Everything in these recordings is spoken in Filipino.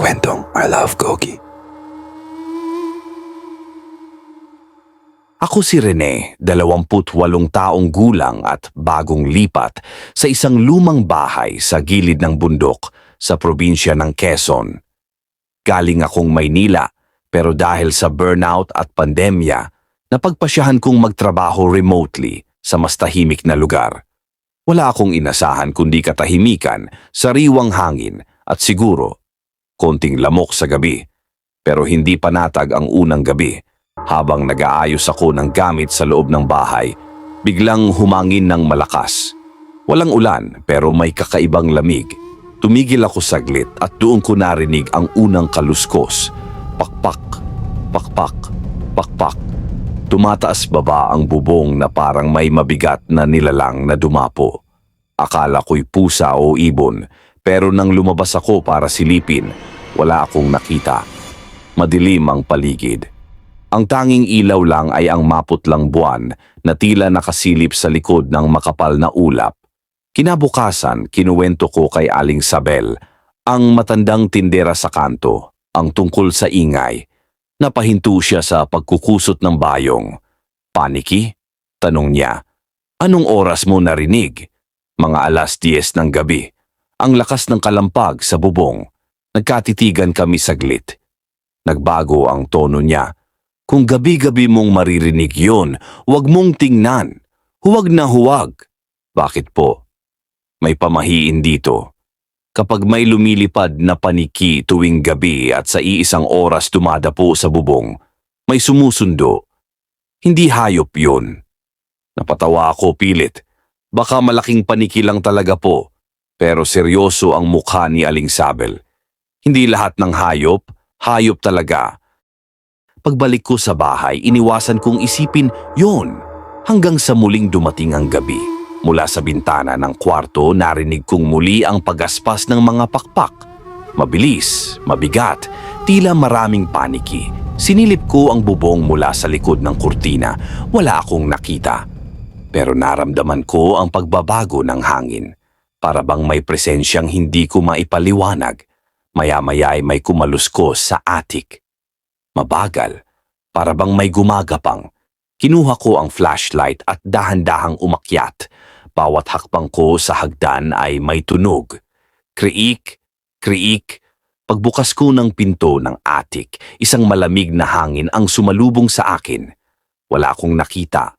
kwentong I Love Gogi. Ako si Rene, 28 taong gulang at bagong lipat sa isang lumang bahay sa gilid ng bundok sa probinsya ng Quezon. Galing akong Maynila pero dahil sa burnout at pandemya, napagpasyahan kong magtrabaho remotely sa mas tahimik na lugar. Wala akong inasahan kundi katahimikan, sariwang hangin at siguro konting lamok sa gabi. Pero hindi panatag ang unang gabi. Habang nag-aayos ako ng gamit sa loob ng bahay, biglang humangin ng malakas. Walang ulan pero may kakaibang lamig. Tumigil ako saglit at doon ko narinig ang unang kaluskos. Pakpak, pakpak, pakpak. Tumataas baba ang bubong na parang may mabigat na nilalang na dumapo. Akala ko'y pusa o ibon, pero nang lumabas ako para silipin, wala akong nakita. Madilim ang paligid. Ang tanging ilaw lang ay ang maputlang buwan na tila nakasilip sa likod ng makapal na ulap. Kinabukasan, kinuwento ko kay Aling Sabel, ang matandang tindera sa kanto, ang tungkol sa ingay. Napahinto siya sa pagkukusot ng bayong. Paniki? Tanong niya. Anong oras mo narinig? Mga alas 10 ng gabi. Ang lakas ng kalampag sa bubong. Nagkatitigan kami saglit. Nagbago ang tono niya. Kung gabi-gabi mong maririnig yun, huwag mong tingnan. Huwag na huwag. Bakit po? May pamahiin dito. Kapag may lumilipad na paniki tuwing gabi at sa iisang oras dumadapo sa bubong, may sumusundo. Hindi hayop yun. Napatawa ako pilit. Baka malaking paniki lang talaga po. Pero seryoso ang mukha ni Aling Sabel. Hindi lahat ng hayop, hayop talaga. Pagbalik ko sa bahay, iniwasan kong isipin yon hanggang sa muling dumating ang gabi. Mula sa bintana ng kwarto, narinig kong muli ang pagaspas ng mga pakpak. Mabilis, mabigat, tila maraming paniki. Sinilip ko ang bubong mula sa likod ng kurtina. Wala akong nakita. Pero naramdaman ko ang pagbabago ng hangin. Para bang may presensyang hindi ko maipaliwanag. Maya-maya ay may kumaluskos sa atik. Mabagal, para bang may gumagapang. Kinuha ko ang flashlight at dahan-dahang umakyat. Bawat hakbang ko sa hagdan ay may tunog. Kriik, kriik. Pagbukas ko ng pinto ng atik, isang malamig na hangin ang sumalubong sa akin. Wala akong nakita,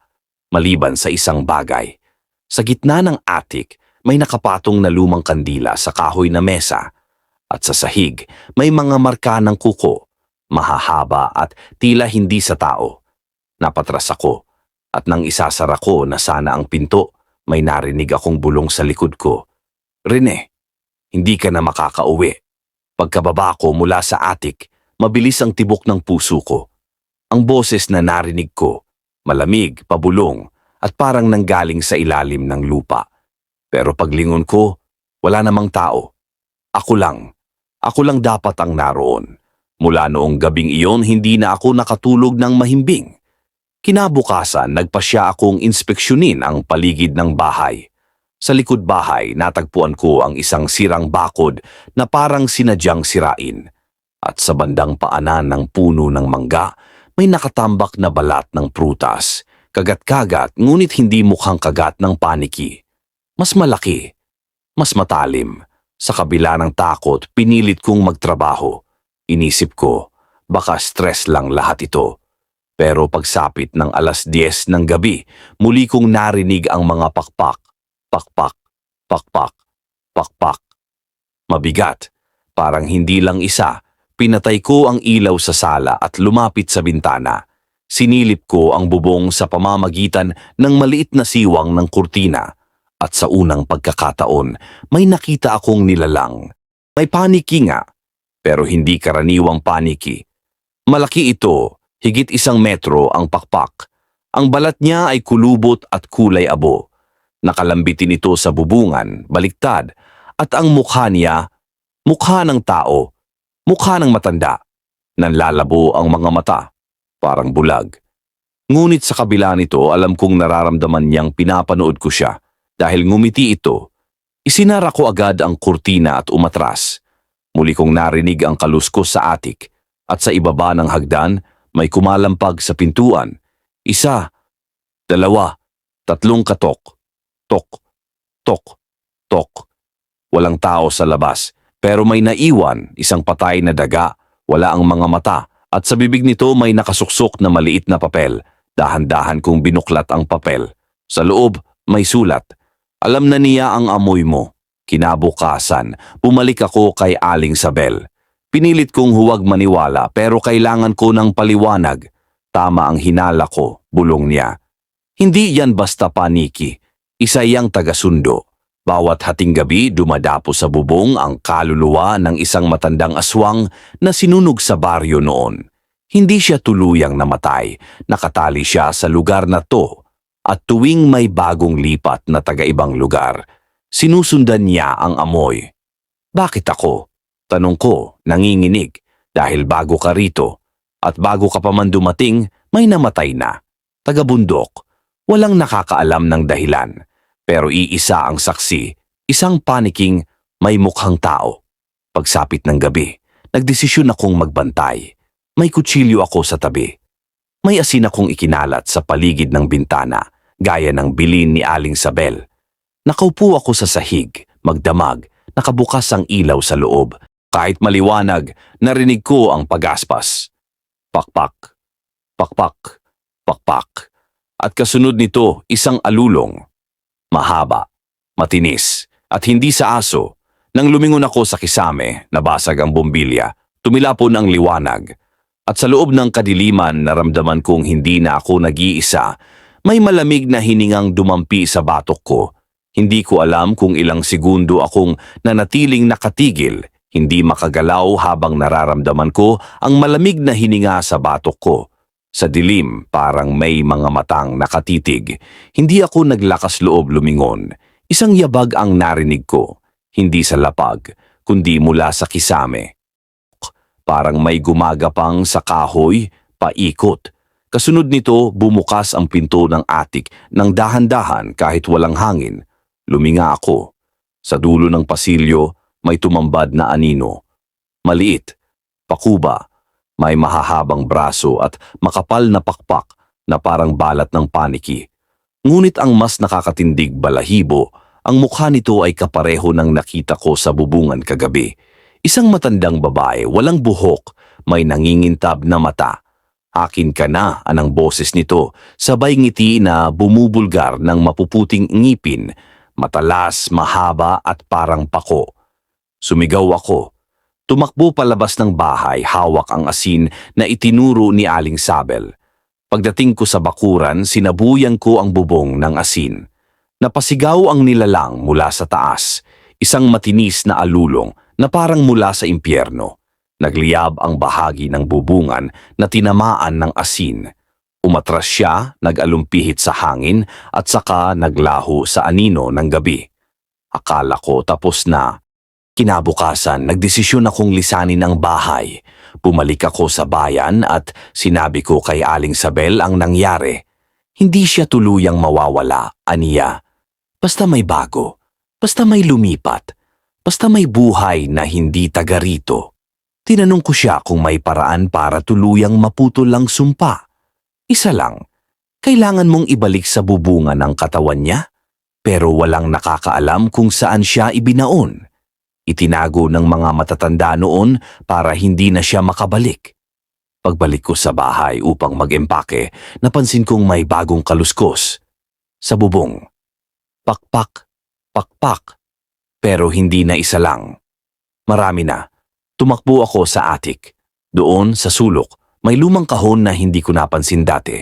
maliban sa isang bagay. Sa gitna ng atik, may nakapatong na lumang kandila sa kahoy na mesa. At sa sahig, may mga marka ng kuko mahahaba at tila hindi sa tao. Napatras ako at nang isasara ko na sana ang pinto, may narinig akong bulong sa likod ko. Rene, hindi ka na makakauwi. Pagkababa ko mula sa atik, mabilis ang tibok ng puso ko. Ang boses na narinig ko, malamig, pabulong, at parang nanggaling sa ilalim ng lupa. Pero paglingon ko, wala namang tao. Ako lang. Ako lang dapat ang naroon. Mula noong gabing iyon, hindi na ako nakatulog ng mahimbing. Kinabukasan, nagpasya akong inspeksyonin ang paligid ng bahay. Sa likod bahay, natagpuan ko ang isang sirang bakod na parang sinadyang sirain. At sa bandang paanan ng puno ng mangga, may nakatambak na balat ng prutas. Kagat-kagat, ngunit hindi mukhang kagat ng paniki. Mas malaki, mas matalim. Sa kabila ng takot, pinilit kong magtrabaho. Inisip ko, baka stress lang lahat ito. Pero pagsapit ng alas 10 ng gabi, muli kong narinig ang mga pakpak, pakpak, pakpak, pakpak. Mabigat, parang hindi lang isa, pinatay ko ang ilaw sa sala at lumapit sa bintana. Sinilip ko ang bubong sa pamamagitan ng maliit na siwang ng kurtina at sa unang pagkakataon may nakita akong nilalang. May paniki nga pero hindi karaniwang paniki. Malaki ito, higit isang metro ang pakpak. Ang balat niya ay kulubot at kulay abo. Nakalambitin ito sa bubungan, baliktad, at ang mukha niya, mukha ng tao, mukha ng matanda. Nanlalabo ang mga mata, parang bulag. Ngunit sa kabila nito, alam kong nararamdaman niyang pinapanood ko siya dahil ngumiti ito. Isinara ko agad ang kurtina at umatras. Muli kong narinig ang kaluskos sa atik at sa ibaba ng hagdan may kumalampag sa pintuan. Isa, dalawa, tatlong katok. Tok, tok, tok. Walang tao sa labas pero may naiwan isang patay na daga, wala ang mga mata at sa bibig nito may nakasuksok na maliit na papel. Dahan-dahan kong binuklat ang papel. Sa loob may sulat. Alam na niya ang amoy mo. Kinabukasan, bumalik ako kay Aling Sabel. Pinilit kong huwag maniwala pero kailangan ko ng paliwanag. Tama ang hinala ko, bulong niya. Hindi yan basta paniki. Isa yang tagasundo. Bawat hating gabi dumadapo sa bubong ang kaluluwa ng isang matandang aswang na sinunog sa baryo noon. Hindi siya tuluyang namatay, nakatali siya sa lugar na to at tuwing may bagong lipat na taga-ibang lugar, sinusundan niya ang amoy. Bakit ako? Tanong ko, nanginginig, dahil bago ka rito at bago ka pa man dumating, may namatay na. Taga-bundok, walang nakakaalam ng dahilan, pero iisa ang saksi, isang paniking may mukhang tao. Pagsapit ng gabi, nagdesisyon akong magbantay. May kutsilyo ako sa tabi. May asin akong ikinalat sa paligid ng bintana, gaya ng bilin ni Aling Sabel. Nakaupo ako sa sahig, magdamag, nakabukas ang ilaw sa loob. Kahit maliwanag, narinig ko ang pagaspas. Pakpak, pakpak, pakpak. At kasunod nito, isang alulong. Mahaba, matinis, at hindi sa aso. Nang lumingon ako sa kisame, nabasag ang bombilya, tumilapon ang liwanag. At sa loob ng kadiliman, naramdaman kong hindi na ako nag-iisa. May malamig na hiningang dumampi sa batok ko. Hindi ko alam kung ilang segundo akong nanatiling nakatigil, hindi makagalaw habang nararamdaman ko ang malamig na hininga sa batok ko. Sa dilim, parang may mga matang nakatitig. Hindi ako naglakas loob lumingon. Isang yabag ang narinig ko, hindi sa lapag, kundi mula sa kisame. Parang may gumagapang sa kahoy, paikot. Kasunod nito, bumukas ang pinto ng atik ng dahan-dahan kahit walang hangin. Luminga ako. Sa dulo ng pasilyo, may tumambad na anino. Maliit, pakuba, may mahahabang braso at makapal na pakpak na parang balat ng paniki. Ngunit ang mas nakakatindig balahibo, ang mukha nito ay kapareho ng nakita ko sa bubungan kagabi. Isang matandang babae, walang buhok, may nangingintab na mata. Akin ka na, anang boses nito, sabay ngiti na bumubulgar ng mapuputing ngipin, matalas, mahaba at parang pako. Sumigaw ako. Tumakbo palabas ng bahay, hawak ang asin na itinuro ni Aling Sabel. Pagdating ko sa bakuran, sinabuyan ko ang bubong ng asin. Napasigaw ang nilalang mula sa taas, isang matinis na alulong na parang mula sa impyerno. Nagliyab ang bahagi ng bubungan na tinamaan ng asin. Umatras siya, nag-alumpihit sa hangin at saka naglaho sa anino ng gabi. Akala ko tapos na. Kinabukasan, nagdesisyon akong lisanin ang bahay. Pumalik ako sa bayan at sinabi ko kay Aling Sabel ang nangyari. Hindi siya tuluyang mawawala, aniya. Basta may bago, basta may lumipat, basta may buhay na hindi taga rito. Tinanong ko siya kung may paraan para tuluyang maputol lang sumpa. Isa lang, kailangan mong ibalik sa bubungan ng katawan niya, pero walang nakakaalam kung saan siya ibinaon. Itinago ng mga matatanda noon para hindi na siya makabalik. Pagbalik ko sa bahay upang mag-empake, napansin kong may bagong kaluskos. Sa bubong. Pakpak, pakpak. Pero hindi na isa lang. Marami na. Tumakbo ako sa atik. Doon, sa sulok, may lumang kahon na hindi ko napansin dati.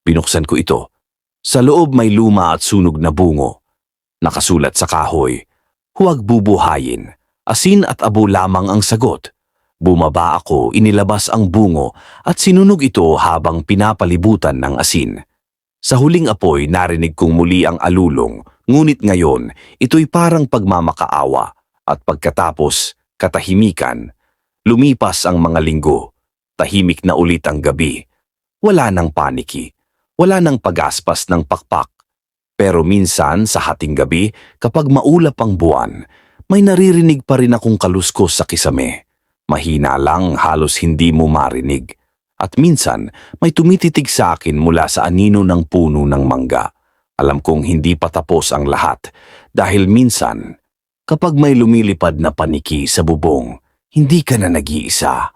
Binuksan ko ito. Sa loob may luma at sunog na bungo. Nakasulat sa kahoy, huwag bubuhayin. Asin at abo lamang ang sagot. Bumaba ako, inilabas ang bungo at sinunog ito habang pinapalibutan ng asin. Sa huling apoy narinig kong muli ang alulong, ngunit ngayon ito'y parang pagmamakaawa at pagkatapos katahimikan. Lumipas ang mga linggo, tahimik na ulit ang gabi. Wala nang paniki, wala nang pagaspas ng pakpak. Pero minsan sa hating gabi kapag maulap ang buwan, may naririnig pa rin akong kaluskos sa kisame. Mahina lang, halos hindi mo marinig. At minsan, may tumititig sa akin mula sa anino ng puno ng mangga. Alam kong hindi pa tapos ang lahat dahil minsan, kapag may lumilipad na paniki sa bubong, hindi ka na nag-iisa.